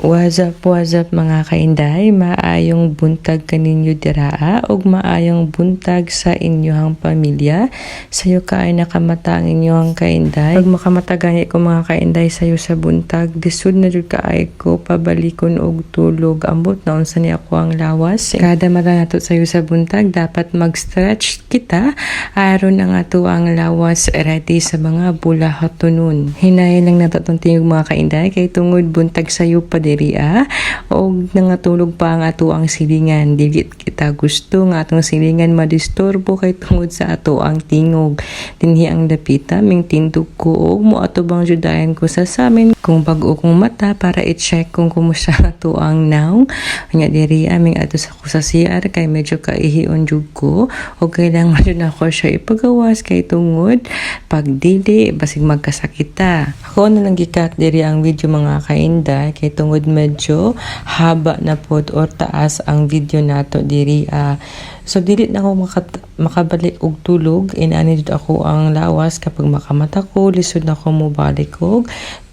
What's up, what's up mga kainday? Maayong buntag kaninyo diraa ug maayong buntag sa inyohang pamilya. Sayo ka ay nakamatang inyohang kainday. Pag makamatagani ko mga kainday sayo sa buntag, disud na jud ka ay ko pabalikon og tulog. Ambot na unsa ni ako ang lawas. Kada mara nato sayo sa buntag, dapat mag-stretch kita aron ang ato ang lawas ready sa mga bulahatonon. Hinayon lang nato tingog mga kainday kay tungod buntag sayo pa diri ah. Og nangatulog pa ang ato ang silingan. Dili kita gusto nga atong silingan madisturbo kay tungod sa ato ang tingog. Dinhi ang dapita ming tindog ko og mo ato bang judayan ko sa samin kung bag-o kong mata para i-check kung kumusta ato ang naong. Anya diri aming ato sa ko CR kay medyo kaihion jud ko o kailangan jud ako siya ipagawas kay tungod pag dili basig magkasakita. Ako na lang gikat diri ang video mga kainday kay tungod medyo haba na pod or taas ang video nato diri ah. So dili na ako makat- makabalik og tulog inani ako ang lawas kapag makamata ko lisod na ako mo balik og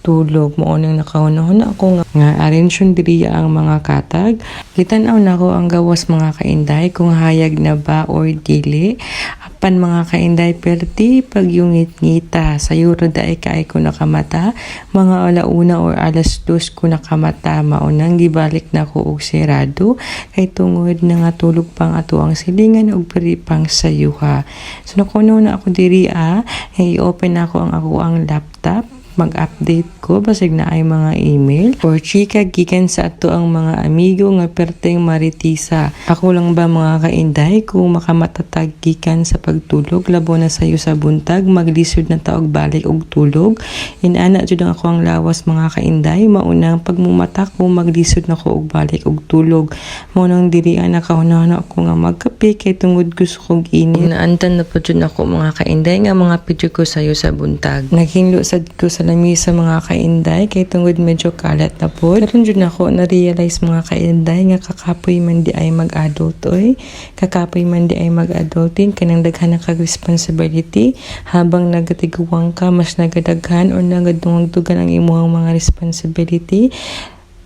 tulog. Mo nang nakahunahon ako nga, nga arrangement diri ang mga katag. Gitan-aw na ko ang gawas mga kainday kung hayag na ba or dili. Apan mga kainday perti pagyungit ngita sa yuro daay kaay ko nakamata. Mga alauna or alas dos ko nakamata. Maunang gibalik na ko og sirado kay tungod na nga tulog pang ato ang silingan og peri pang sayuha. So nakuno na ako diri ah. I-open na ako ang ako ang laptop mag-update ko basig na ay mga email. Or chika gikan sa ato ang mga amigo nga perteng maritisa. Ako lang ba mga kainday kung makamatatag gikan sa pagtulog labo na sayo sa buntag maglisod na taog balik og tulog. Inana jud ang ako ang lawas mga kainday maunang pagmumata ko maglisod na ko og balik og tulog. Mo nang diri ang nakahuna ako nga magkape kay tungod gusto kog init. Naantan na po jud ako mga kainday nga mga picture ko sayo sa buntag. Naghinlo sad ko sa lamisa mga kainday kay tungod medyo kalat na po. Karon jud nako na realize mga kainday nga kakapoy man di ay mag-adult oy. Kakapoy man di ay mag-adulting kanang daghan kag responsibility habang nagatiguang ka mas nagadaghan or nagadungog-dugan ang imong mga responsibility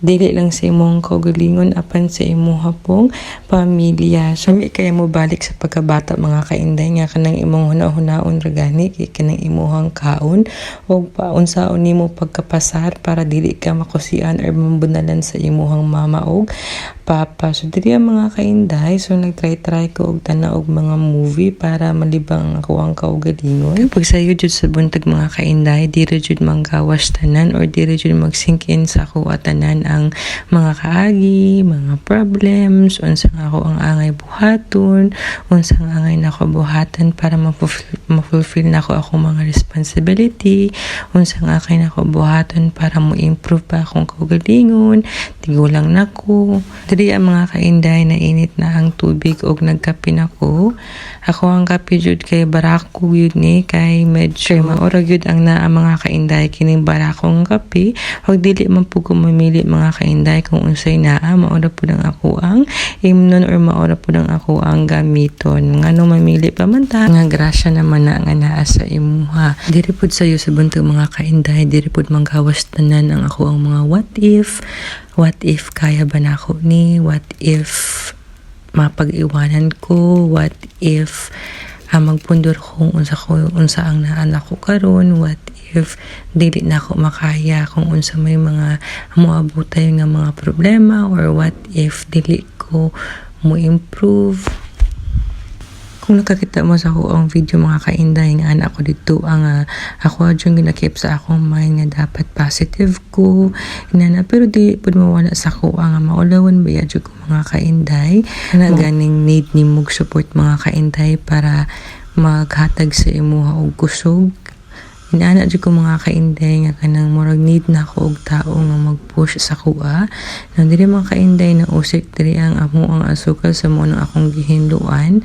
dili lang sa imong kaugalingon apan sa imong pong pamilya. So, mi kaya mo balik sa pagkabata mga kainday nga kanang imong huna-hunaon ragani kay kanang imong kaon o paun sa nimo pagkapasar para dili ka makusian or mambunalan sa imong mama og papa. So, dili ang mga kainday. So, nagtry-try ko og tanaw og mga movie para malibang ako ang kaugalingon. Kapag sayo jud sa buntag mga kainday, diri jud manggawas tanan or diri jud mag-sink in sa ako tanan ang mga kaagi, mga problems, unsa nga ako ang angay buhaton, unsa nga angay nako buhatan para mafulfill, na ako akong mga responsibility, unsa nga kay nako buhaton para mo improve pa akong kaugalingon, tigulang nako. Diri ang mga kainday na init na ang tubig og nagkape nako. Ako ang kape jud kay barako yun ni kay medyo maura gyud ang naa mga kainday kining barakong kape. Wag dili man pud ko mamili mga kainday kung unsay naa maura pud ang ako ang imnon or maura pud ang ako ang gamiton. Ngano mamili pa man ta nga grasya naman na nga naa sa imuha. Diri pud sayo sa buntag mga kainday, diri pud manggawas tanan ang ako ang mga what if what if kaya ba na ako ni what if mapag-iwanan ko what if ah, magpundor kung unsa ko unsa ang naanak ko karon. What if dili na ako makaya kung unsa may mga moabutay nga mga problema or what if dili ko mo improve kung nakakita mo sa ang video mga kainday nga anak ko dito. Ang ah, ako adyon ginakip sa akong mind nga dapat positive ko inana pero di pud mawala sa ako ang maulawan ba yadyo ko mga kainday na ganing need ni mog support mga kainday para maghatag sa imuha og kusog Inaana jud ko mga kainday nga kanang murag need na ako og tao nga mag-push sa kuha. Nang dili mga kainday na usik diri ang amo ang asukal sa mo akong gihinluan.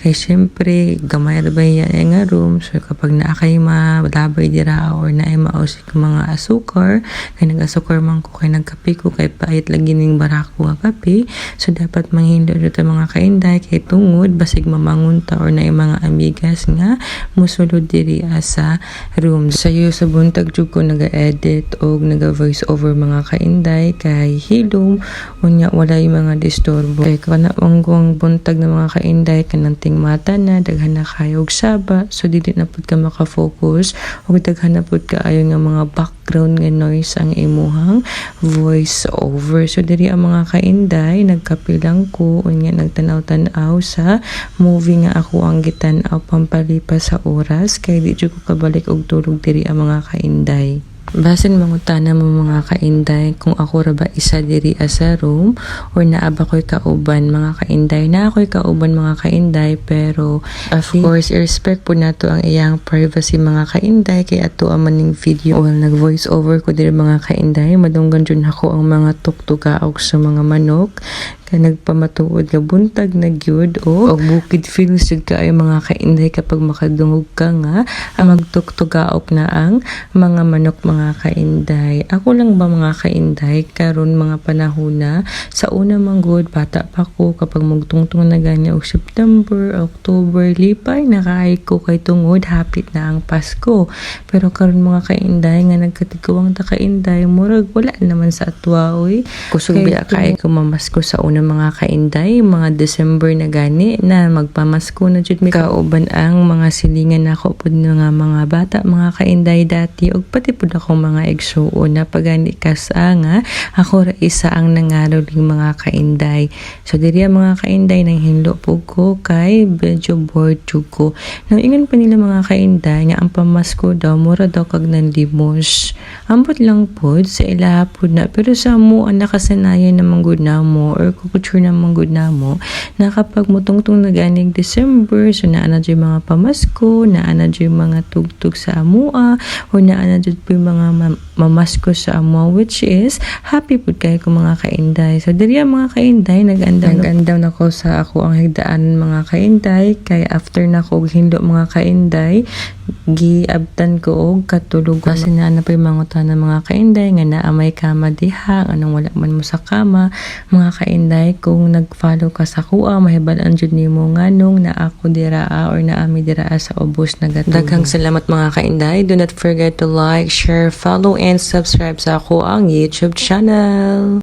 Kay syempre gamay ra ba yan nga room so kapag naa kay dira or naay mausik mga asukar kay nag-asukar man ko kay nagkape ko kay pait lagi ning barako nga kape so dapat manghindo jud mga kainday kay tungod basig mamangon ta or naay mga amigas nga musulod diri sa room. Sayo sa buntag jud ko naga-edit o naga-voice over mga kainday kay hilom unya wala yung mga disturbo. Kay kana ang buntag ng mga kainday kananting mata na daghan na kayo og saba so dili na pud ka makafocus ug daghan na pud kaayo nga mga background nga noise ang imuhang voice over. So diri ang mga kainday nagkapilang ko unya nagtanaw-tanaw sa movie nga ako ang gitan-aw pampalipas sa oras kay di ko kabalik og tulog diri ang mga kainday. Basin mangutana mo mga kainday kung ako ra ba isa diri sa room or naa ba ko'y kauban mga kainday? Na ako'y kauban mga kainday pero of course i-respect po nato ang iyang privacy mga kainday kay ato ang maning video. While nag voice over ko diri mga kainday madunggan jud ako ang mga tuktugaok sa mga manok kay nagpamatuod nga buntag na gyud o og bukid feels jud ka ay mga kainday kapag makadungog ka nga. Ang magtuktugaok na ang mga manok mga kainday. Ako lang ba mga kainday? Karon mga panahon na sa una man good bata pa ko kapag magtungtong na ganya og September October lipay nakaay ko kay tungod hapit na ang Pasko. Pero karon mga kainday nga nagkatigawang ta kainday murag wala naman sa atwa oy. Kusog Kay biya kay ko mamasko sa una mga kainday mga December na gani na magpamasko na jud mi. Kauban ang mga silingan nako pud nga mga bata mga kainday dati ug pati pud ako mga igsuon na pagani kasa nga ako ra isa ang nangaroling mga kainday. So diri mga kainday nang hinlo pug ko kay medyo bored jud ko. Nang ingon pa nila mga kainday nga ang pamasko daw mura daw kag nanlimos ambot lang pod sa ilaha pod na pero sa mo ang nakasanayan na manggod na mo culture na manggod na mo na kapag mutungtong na ganing December so naa na dyan mga pamasko naa na dyan mga tugtog sa amua o naa na dyan po yung mga mamasko sa amua which is happy po kayo ko mga kainday. So diri ang mga kainday nag-andaw nag-andaw na ko sa ako ang higdaan mga kainday. Kay after na ko hindo mga kainday giabtan ko og katulog kasi na na pa yung mga utan ng mga kainday nga naa may kama diha anong wala man mo sa kama. Mga kainday kung nag-follow ka sa kuha mahibalan jud nimo nganong na ako diraa or naami diraa sa ubos na gatulog. Daghang salamat mga kainday. Do not forget to like share follow and subscribe sa ako ang YouTube channel